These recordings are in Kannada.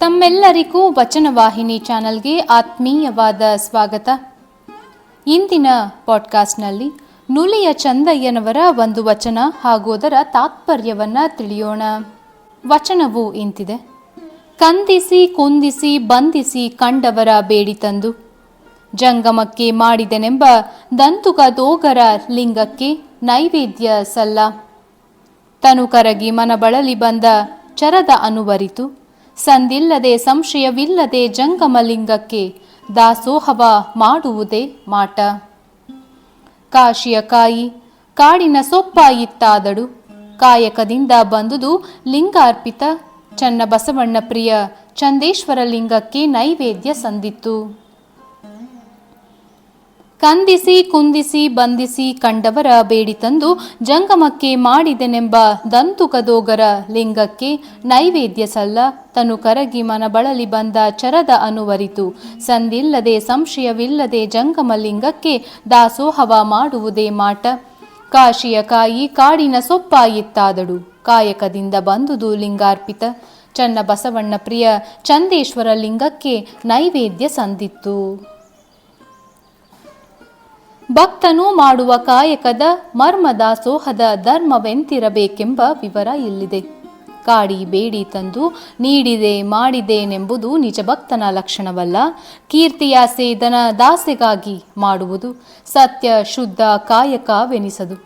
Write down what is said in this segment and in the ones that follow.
ತಮ್ಮೆಲ್ಲರಿಗೂ ವಚನವಾಹಿನಿ ಚಾನಲ್ಗೆ ಆತ್ಮೀಯವಾದ ಸ್ವಾಗತ. ಇಂದಿನ ಪಾಡ್ಕಾಸ್ಟ್ನಲ್ಲಿ ನುಲಿಯ ಚಂದಯ್ಯನವರ ಒಂದು ವಚನ ಹಾಗೂ ಅದರ ತಾತ್ಪರ್ಯವನ್ನ ತಿಳಿಯೋಣ. ವಚನವು ಇಂತಿದೆ. ಕಂದಿಸಿ, ಕುಂದಿಸಿ ಬಂಧಿಸಿ ಕಂಡವರ ಬೇಡಿ ತಂದು. ಜಂಗಮಕ್ಕೆ ಮಾಡಿದನೆಂಬ ದಂತುಕ ದೋಗರ ಲಿಂಗಕ್ಕೆ ನೈವೇದ್ಯ ಸಲ್ಲ. ತನು ಕರಗಿ ಮನ ಬಳಲಿ ಬಂದ ಚರದ ಅನುವರಿತು. ಸಂದಿಲ್ಲದೆ ಸಂಶಯವಿಲ್ಲದೆ ಜಂಗಮಲಿಂಗಕ್ಕೆ ದಾಸೋಹವ ಮಾಡುವುದೇ ಮಾಟ. ಕಾಶಿಯ ಕಾಯಿ ಕಾಡಿನ ಸೊಪ್ಪಾಯಿತ್ತಾದಳು ಕಾಯಕದಿಂದ ಬಂದುದು ಲಿಂಗಾರ್ಪಿತ ಚನ್ನಬಸವಣ್ಣ ಪ್ರಿಯ ಚಂದೇಶ್ವರ ಲಿಂಗಕ್ಕೆ ನೈವೇದ್ಯ ಸಂದಿತ್ತು. ಕಂದಿಸಿ ಕುಂದಿಸಿ ಬಂಧಿಸಿ ಕಂಡವರ ಬೇಡಿ ತಂದು ಜಂಗಮಕ್ಕೆ ಮಾಡಿದೆನೆಂಬ ದಂತುಕದೋಗರ ಲಿಂಗಕ್ಕೆ ನೈವೇದ್ಯ ಸಲ್ಲ. ತನು ಕರಗಿ ಮನ ಬಳಲಿ ಬಂದ ಚರದ ಅನುವರಿತು. ಸಂದಿಲ್ಲದೆ ಸಂಶಯವಿಲ್ಲದೆ ಜಂಗಮ ಲಿಂಗಕ್ಕೆ ದಾಸೋಹವ ಮಾಡುವುದೇ ಮಾಟ. ಕಾಶಿಯ ಕಾಯಿ ಕಾಡಿನ ಸೊಪ್ಪಾಯಿತ್ತಾದಡು ಕಾಯಕದಿಂದ ಬಂದುದು ಲಿಂಗಾರ್ಪಿತ. ಚನ್ನ ಬಸವಣ್ಣ ಪ್ರಿಯ ಚಂದೇಶ್ವರ ಲಿಂಗಕ್ಕೆ ನೈವೇದ್ಯ ಸಂದಿತ್ತು. ಭಕ್ತನು ಮಾಡುವ ಕಾಯಕದ ಮರ್ಮದ ಸೋಹದ ಧರ್ಮವೆಂತಿರಬೇಕೆಂಬ ವಿವರ ಇಲ್ಲಿದೆ. ಕಾಡಿ ಬೇಡಿ ತಂದು ನೀಡಿದೆ ಮಾಡಿದೇನೆಂಬುದು ನಿಜ ಭಕ್ತನ ಲಕ್ಷಣವಲ್ಲ. ಕೀರ್ತಿಯ ಸೇದನ ದಾಸೆಗಾಗಿ ಮಾಡುವುದು ಸತ್ಯ ಶುದ್ಧ ಕಾಯಕವೆನಿಸದು.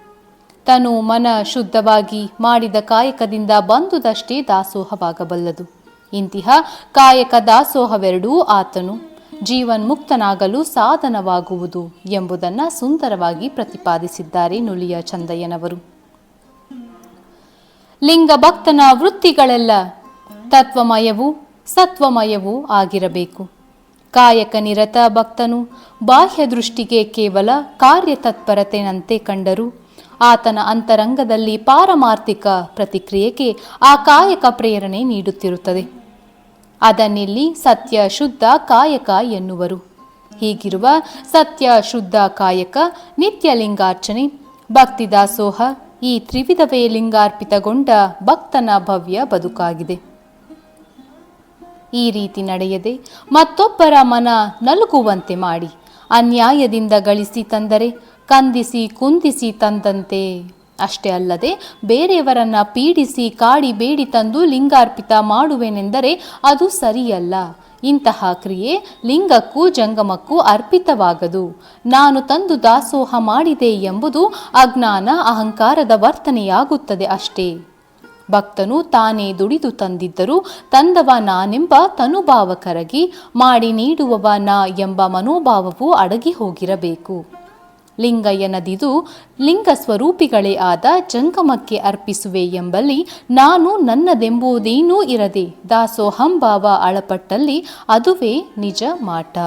ತನು ಮನ ಶುದ್ಧವಾಗಿ ಮಾಡಿದ ಕಾಯಕದಿಂದ ಬಂದುದಷ್ಟೇ ದಾಸೋಹವಾಗಬಲ್ಲದು. ಇಂತಿಹ ಕಾಯಕ ದಾಸೋಹವೆರಡೂ ಆತನು. ಜೀವನ್ಮುಕ್ತನಾಗಲು ಸಾಧನವಾಗುವುದು ಎಂಬುದನ್ನು ಸುಂದರವಾಗಿ ಪ್ರತಿಪಾದಿಸಿದ್ದಾರೆ ನುಲಿಯ ಚಂದಯ್ಯನವರು. ಲಿಂಗ ಭಕ್ತನ ವೃತ್ತಿಗಳೆಲ್ಲ ತತ್ವಮಯವೂ, ಸತ್ವಮಯವೂ ಆಗಿರಬೇಕು. ಕಾಯಕ ನಿರತ ಭಕ್ತನು ಬಾಹ್ಯ ದೃಷ್ಟಿಗೆ ಕೇವಲ ಕಾರ್ಯತತ್ಪರತೆನಂತೆ ಕಂಡರು. ಆತನ ಅಂತರಂಗದಲ್ಲಿ ಪಾರಮಾರ್ಥಿಕ ಪ್ರತಿಕ್ರಿಯೆಗೆ ಆ ಕಾಯಕ ಪ್ರೇರಣೆ ನೀಡುತ್ತಿರುತ್ತದೆ. ಅದನ್ನಿಲ್ಲಿ ಸತ್ಯ ಶುದ್ಧ ಕಾಯಕ ಎನ್ನುವರು. ಹೀಗಿರುವ ಸತ್ಯ ಶುದ್ಧ ಕಾಯಕ, ನಿತ್ಯ ಲಿಂಗಾರ್ಚನೆ, ಭಕ್ತಿ ದಾಸೋಹ, ಈ ತ್ರಿವಿಧವೇ ಲಿಂಗಾರ್ಪಿತಗೊಂಡ ಭಕ್ತನ ಭವ್ಯ ಬದುಕಾಗಿದೆ. ಈ ರೀತಿ ನಡೆಯದೆ ಮತ್ತೊಬ್ಬರ ಮನ ನಲುಗುವಂತೆ ಮಾಡಿ, ಅನ್ಯಾಯದಿಂದ ಗಳಿಸಿ ತಂದರೆ, ಕಂದಿಸಿ ಕುಂದಿಸಿ ತಂದಂತೆ ಅಷ್ಟೇ ಅಲ್ಲದೆ ಬೇರೆಯವರನ್ನ ಪೀಡಿಸಿ ಕಾಡಿ ಬೇಡಿ ತಂದು ಲಿಂಗಾರ್ಪಿತ ಮಾಡುವೆನೆಂದರೆ ಅದು ಸರಿಯಲ್ಲ. ಇಂತಹ ಕ್ರಿಯೆ ಲಿಂಗಕ್ಕೂ ಜಂಗಮಕ್ಕೂ ಅರ್ಪಿತವಾಗದು. ನಾನು ತಂದು ದಾಸೋಹ ಮಾಡಿದೆ ಎಂಬುದು ಅಜ್ಞಾನ ಅಹಂಕಾರದ ವರ್ತನೆಯಾಗುತ್ತದೆ ಅಷ್ಟೇ. ಭಕ್ತನು ತಾನೇ ದುಡಿದು ತಂದಿದ್ದರೂ ತಂದವ ನಾನೆಂಬ ತನುಭಾವ ಕರಗಿ, ಮಾಡಿ ನೀಡುವವ ನಾ ಎಂಬ ಮನೋಭಾವವು ಅಡಗಿ ಹೋಗಿರಬೇಕು. ಲಿಂಗಯ್ಯನದಿದು ಲಿಂಗ ಸ್ವರೂಪಿಗಳೇ ಆದ ಜಂಗಮಕ್ಕೆ ಅರ್ಪಿಸುವೆ ಎಂಬಲ್ಲಿ ನಾನು ನನ್ನದೆಂಬುದೇನೂ ಇರದೆ ದಾಸೋಹಂ ದಾಸೋಹಂಭಾವ ಅಳಪಟ್ಟಲ್ಲಿ ಅದುವೇ ನಿಜ ಮಾಟ.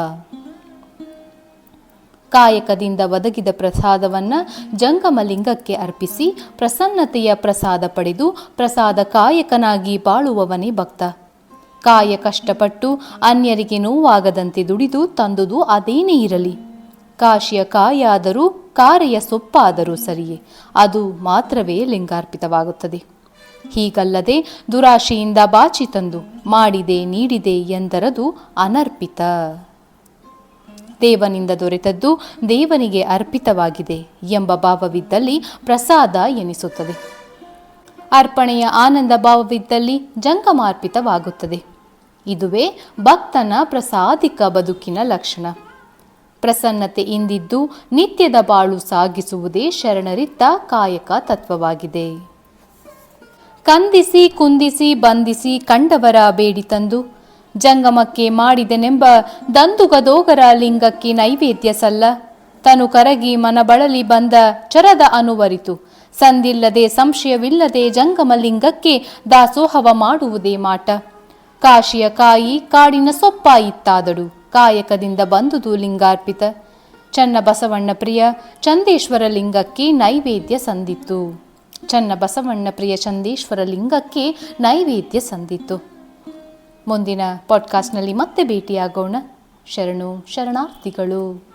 ಕಾಯಕದಿಂದ ಒದಗಿದ ಪ್ರಸಾದವನ್ನ ಜಂಗಮಲಿಂಗಕ್ಕೆ ಅರ್ಪಿಸಿ ಪ್ರಸನ್ನತೆಯ ಪ್ರಸಾದ ಪಡೆದು ಪ್ರಸಾದ ಕಾಯಕನಾಗಿ ಬಾಳುವವನೇ ಭಕ್ತ. ಕಾಯ ಕಷ್ಟಪಟ್ಟು ಅನ್ಯರಿಗೆ ನೋವಾಗದಂತೆ ದುಡಿದು ತಂದುದು ಅದೇನೇ ಇರಲಿ. ಕಾಶಿಯ ಕಾಯಾದರೂ, ಕಾರೆಯ ಸೊಪ್ಪಾದರೂ ಸರಿಯೇ. ಅದು ಮಾತ್ರವೇ ಲಿಂಗಾರ್ಪಿತವಾಗುತ್ತದೆ. ಹೀಗಲ್ಲದೆ ದುರಾಶೆಯಿಂದ ಬಾಚಿ ತಂದು, ಮಾಡಿದೆ ನೀಡಿದೆ ಎಂದರದು ಅನರ್ಪಿತ. ದೇವನಿಂದ ದೊರೆತದ್ದು ದೇವನಿಗೆ ಅರ್ಪಿತವಾಗಿದೆ ಎಂಬ ಭಾವವಿದ್ದಲ್ಲಿ ಪ್ರಸಾದ ಎನಿಸುತ್ತದೆ. ಅರ್ಪಣೆಯ ಆನಂದ ಭಾವವಿದ್ದಲ್ಲಿ ಜಂಗಮಾರ್ಪಿತವಾಗುತ್ತದೆ. ಇದುವೇ ಭಕ್ತನ ಪ್ರಸಾದಿಕ ಬದುಕಿನ ಲಕ್ಷಣ. ಪ್ರಸನ್ನತೆ ಇಂದಿದ್ದು ನಿತ್ಯದ ಬಾಳು ಸಾಗಿಸುವುದೇ ಶರಣರಿತ್ತ ಕಾಯಕ ತತ್ವವಾಗಿದೆ. ಕಂದಿಸಿ ಕುಂದಿಸಿ ಬಂಧಿಸಿ ಕಂಡವರ ಬೇಡಿ ತಂದು, ಜಂಗಮಕ್ಕೆ ಮಾಡಿದನೆಂಬ ದಂದುಗದೋಗರ ಲಿಂಗಕ್ಕೆ ನೈವೇದ್ಯ ಸಲ್ಲ, ತನು ಕರಗಿ ಮನ ಬಳಲಿ ಬಂದ ಚರದ ಅನುವರಿತು, ಸಂದಿಲ್ಲದೆ ಸಂಶಯವಿಲ್ಲದೆ ಜಂಗಮಲಿಂಗಕ್ಕೆ ದಾಸೋಹವ ಮಾಡುವುದೇ ಮಾಟ, ಕಾಶಿಯ ಕಾಯಿ ಕಾಡಿನ ಸೊಪ್ಪಾಯಿತ್ತಾದಡು ಕಾಯಕದಿಂದ ಬಂದುದು ಲಿಂಗಾರ್ಪಿತ. ಚನ್ನ ಬಸವಣ್ಣ ಪ್ರಿಯ, ಚಂದೇಶ್ವರ ಲಿಂಗಕ್ಕೆ ನೈವೇದ್ಯ ಸಂದಿತ್ತು. ಚನ್ನ ಬಸವಣ್ಣ ಪ್ರಿಯ, ಚಂದೇಶ್ವರ ಲಿಂಗಕ್ಕೆ ನೈವೇದ್ಯ ಸಂದಿತ್ತು. ಮುಂದಿನ ಪಾಡ್ಕಾಸ್ಟ್ನಲ್ಲಿ ಮತ್ತೆ ಭೇಟಿಯಾಗೋಣ. ಶರಣು, ಶರಣಾರ್ಥಿಗಳು.